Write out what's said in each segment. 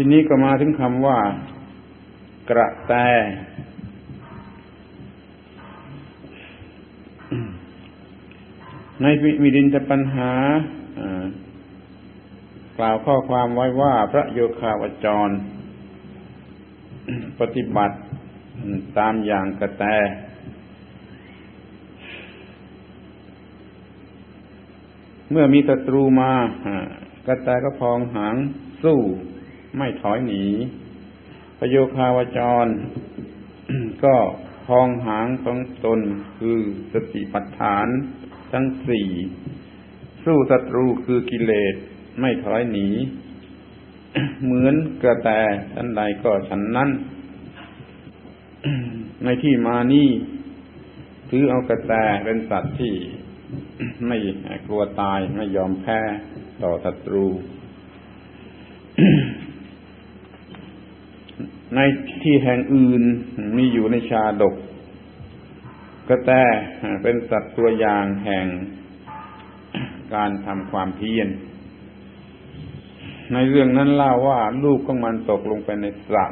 ทีนี้ก็มาถึงคำว่า กระแต ในมิรินทปัญหากล่าวข้อความไว้ว่าพระโยคาวจร ปฏิบัติตามอย่างกระแต เมื่อมีศัตรูมากระแตก็พองหางสู้ ไม่ถอยหนีพโยคาวจร ก็พองหางของตนคือสติปัฏฐานทั้งสี่ สู้ศัตรูคือกิเลสไม่ถอยหนี เหมือนกระแตชั้นใดก็ฉันนั้น ในที่มานี่ถือเอากระแตเป็นสัตว์ที่ไม่กลัวตายไม่ยอมแพ้ต่อศัตรู ในที่แห่งอื่นมีอยู่ในชาดกกระแตเป็นสัตว์ตัวอย่างแห่งการทำความเพียรในเรื่องนั้นเล่าว่าลูกของมันตกลงไปในสระ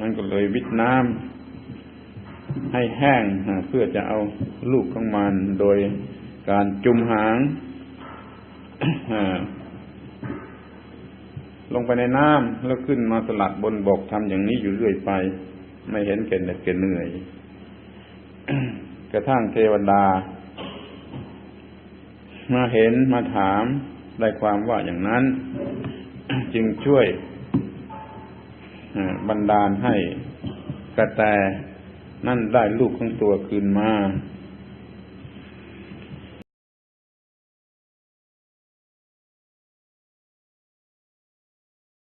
มันก็เลยวิทน้ำให้แห้งเพื่อจะเอาลูกของมันโดยการจุมหาง ลงไปในน้ำแล้วขึ้นมาสลัดบนบกทำอย่างนี้อยู่เรื่อยไป ไม่เห็นเกินเกินเหนื่อย กระทั่งเทวดา มาเห็นมาถามได้ความว่าอย่างนั้น จึงช่วยบันดาลให้กระแตนั่นได้ลูกของตัวคืนมา